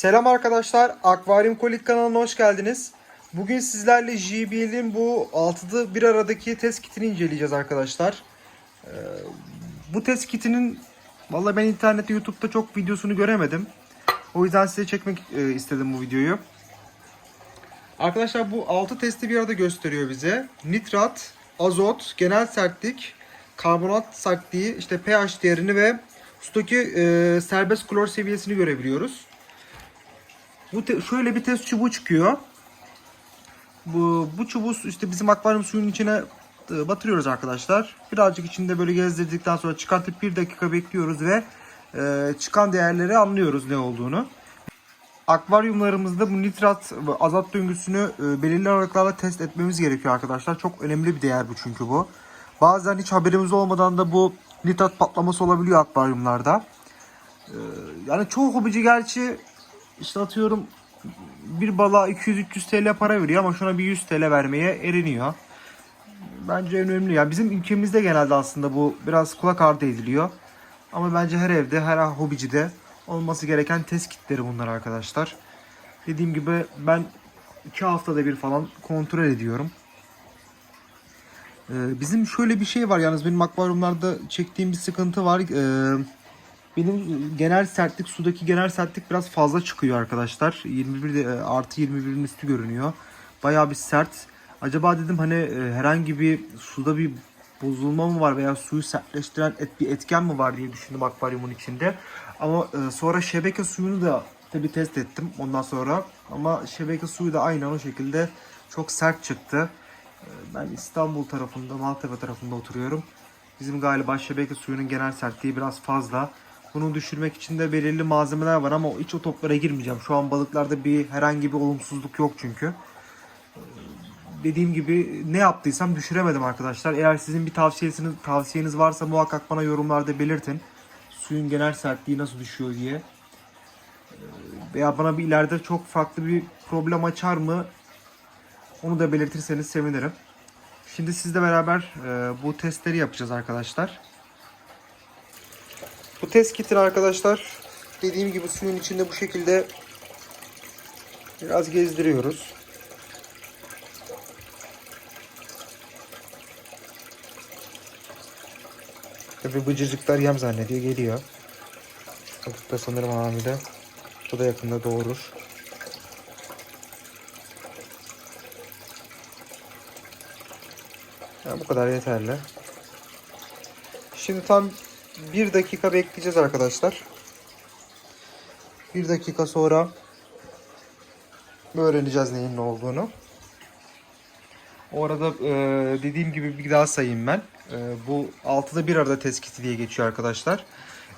Selam arkadaşlar, Akvaryum Kolik kanalına hoş geldiniz. Bugün sizlerle JBL'in bu altıda bir aradaki test kitini inceleyeceğiz arkadaşlar. Ee, bu test kitinin, vallahi ben internette YouTube'da çok videosunu göremedim. O yüzden size çekmek e, istedim bu videoyu. Arkadaşlar bu 6 testi bir arada gösteriyor bize. Nitrat, azot, genel sertlik, karbonat sertliği, işte pH değerini ve sudaki e, serbest klor seviyesini görebiliyoruz. Bu şöyle bir test çubuğu çıkıyor. Bu bu çubuğu işte bizim akvaryum suyunun içine e, batırıyoruz arkadaşlar. Birazcık içinde böyle gezdirdikten sonra çıkartıp bir dakika bekliyoruz ve e, çıkan değerleri anlıyoruz ne olduğunu. Akvaryumlarımızda bu nitrat ve azot döngüsünü e, belirli aralıklarla test etmemiz gerekiyor arkadaşlar. Çok önemli bir değer bu çünkü bu. Bazen hiç haberimiz olmadan da bu nitrat patlaması olabiliyor akvaryumlarda. E, yani çoğu hobici gerçi işte atıyorum bir balığa 200-300 TL para veriyor ama şuna bir 100 TL vermeye eriniyor. Bence en önemli. Yani bizim ülkemizde genelde aslında bu biraz kulak ardı ediliyor. Ama bence her evde, her hobicide olması gereken test kitleri bunlar arkadaşlar. Dediğim gibi ben iki haftada bir falan kontrol ediyorum. Ee, bizim şöyle bir şey var yalnız benim akvaryumlarda çektiğim bir sıkıntı var. Ee, benim genel sertlik sudaki genel sertlik biraz fazla çıkıyor arkadaşlar. 21 de, e, artı 21'in üstü görünüyor. Bayağı bir sert. Acaba dedim hani e, herhangi bir suda bir bozulma mı var veya suyu sertleştiren et, bir etken mi var diye düşündüm akvaryumun içinde. Ama e, sonra şebeke suyunu da tabi test ettim ondan sonra. Ama şebeke suyu da aynen o şekilde çok sert çıktı. E, Ben İstanbul tarafında, Maltepe tarafında oturuyorum. Bizim galiba şebeke suyunun genel sertliği biraz fazla. Bunu düşürmek için de belirli malzemeler var ama hiç o toplara girmeyeceğim. Şu an balıklarda bir herhangi bir olumsuzluk yok çünkü. Dediğim gibi ne yaptıysam düşüremedim arkadaşlar. Eğer sizin bir tavsiyeniz, tavsiyeniz varsa muhakkak bana yorumlarda belirtin. Suyun genel sertliği nasıl düşüyor diye. Ee, Veya bana bir ileride çok farklı bir problem açar mı? Onu da belirtirseniz sevinirim. Şimdi sizle beraber e, bu testleri yapacağız arkadaşlar. Bu test kitini arkadaşlar dediğim gibi suyun içinde bu şekilde biraz gezdiriyoruz. Tabi bıcırcıklar yem zannediyor geliyor. Çocuk da sanırım hamile. Bu da yakında doğurur. Yani bu kadar yeterli. Şimdi tam bir dakika bekleyeceğiz arkadaşlar. Bir dakika sonra öğreneceğiz neyin ne olduğunu. O arada e, dediğim gibi bir daha sayayım ben. E, bu 6'da bir arada test kiti diye geçiyor arkadaşlar.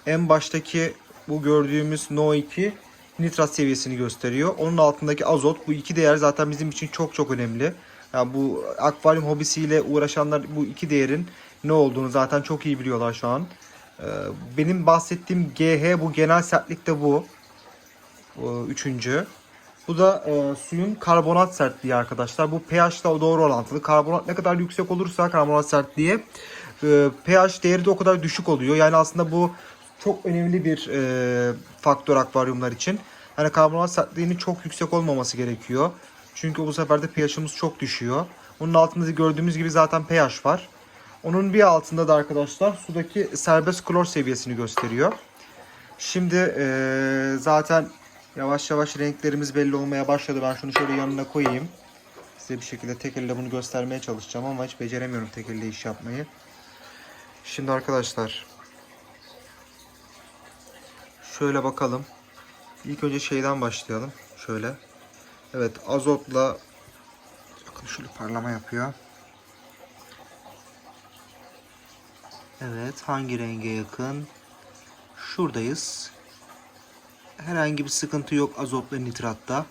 En baştaki bu gördüğümüz No2 nitrat seviyesini gösteriyor. Onun altındaki azot bu iki değer zaten bizim için çok çok önemli. Yani bu akvaryum hobisiyle uğraşanlar bu iki değerin ne olduğunu zaten çok iyi biliyorlar şu an. Ee, Benim bahsettiğim GH bu genel sertlikte bu. Bu Üçüncü. Bu da e, suyun karbonat sertliği arkadaşlar. Bu pH ile doğru orantılı. Karbonat ne kadar yüksek olursa karbonat sertliği e, pH değeri de o kadar düşük oluyor. Yani aslında bu çok önemli bir e, faktör akvaryumlar için. Yani karbonat sertliğinin çok yüksek olmaması gerekiyor. Çünkü bu sefer de pH'ımız çok düşüyor. Bunun altında da gördüğümüz gibi zaten pH var. Onun bir altında da arkadaşlar sudaki serbest klor seviyesini gösteriyor. Şimdi eee, zaten yavaş yavaş renklerimiz belli olmaya başladı. Ben şunu şöyle yanına koyayım. Size bir şekilde tek elle bunu göstermeye çalışacağım ama hiç beceremiyorum tek elle iş yapmayı. Şimdi arkadaşlar şöyle bakalım. İlk önce şeyden başlayalım. Şöyle. Evet azotla bakın şöyle parlama yapıyor. Evet hangi renge yakın? Şuradayız. Herhangi bir sıkıntı yok azotla nitratta.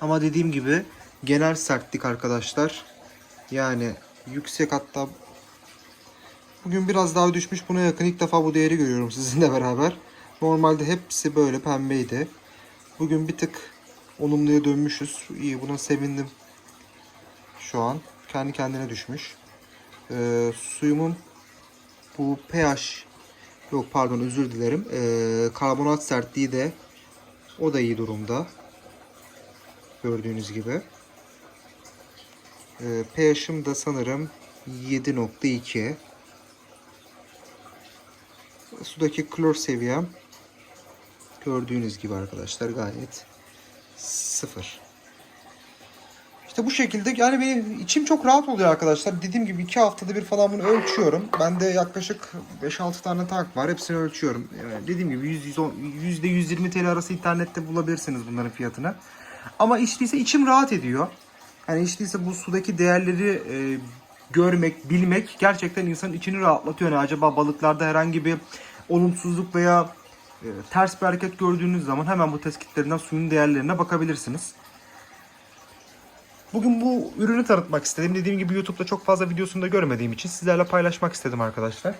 Ama dediğim gibi genel sertlik arkadaşlar. Yani yüksek hatta bugün biraz daha düşmüş buna yakın ilk defa bu değeri görüyorum sizinle beraber. Normalde hepsi böyle pembeydi. Bugün bir tık olumluya dönmüşüz. İyi buna sevindim. Şu an kendi kendine düşmüş. Ee, suyumun bu pH yok pardon özür dilerim. Ee, karbonat sertliği de O da iyi durumda. Gördüğünüz gibi. Ee, pH'im da sanırım 7.2. Sudaki klor seviyem gördüğünüz gibi arkadaşlar gayet sıfır. İşte bu şekilde yani benim içim çok rahat oluyor arkadaşlar. Dediğim gibi iki haftada bir falan bunu ölçüyorum. Bende yaklaşık 5-6 tane tank var. Hepsini ölçüyorum. Yani dediğim gibi %100, %120 TL arası internette bulabilirsiniz bunların fiyatını. Ama içtiyse içim rahat ediyor. Hani içtiyse bu sudaki değerleri e, görmek, bilmek gerçekten insanın içini rahatlatıyor. Yani acaba balıklarda herhangi bir olumsuzluk veya e, ters bir hareket gördüğünüz zaman hemen bu tespitlerinden suyun değerlerine bakabilirsiniz. Bugün bu ürünü tanıtmak istedim. Dediğim gibi YouTube'da çok fazla videosunu da görmediğim için sizlerle paylaşmak istedim arkadaşlar.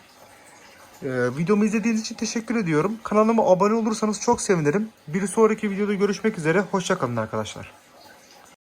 Ee, videomu izlediğiniz için teşekkür ediyorum. Kanalıma abone olursanız çok sevinirim. Bir sonraki videoda görüşmek üzere. Hoşçakalın arkadaşlar.